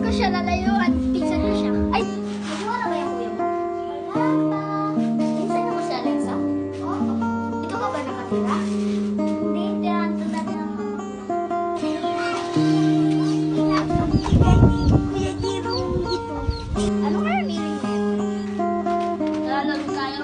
ko siya, lalayo at pinsan ko siya. Ay! Nagmura ba yung kuya mo? Wala pa. Pinsan mo si Alexa? Oo. Ka ba nakatira? Hindi, tirahan to dati ng mama. Kuya Jiro ito. Ano kaya meaning na ito? Lalalo tayo.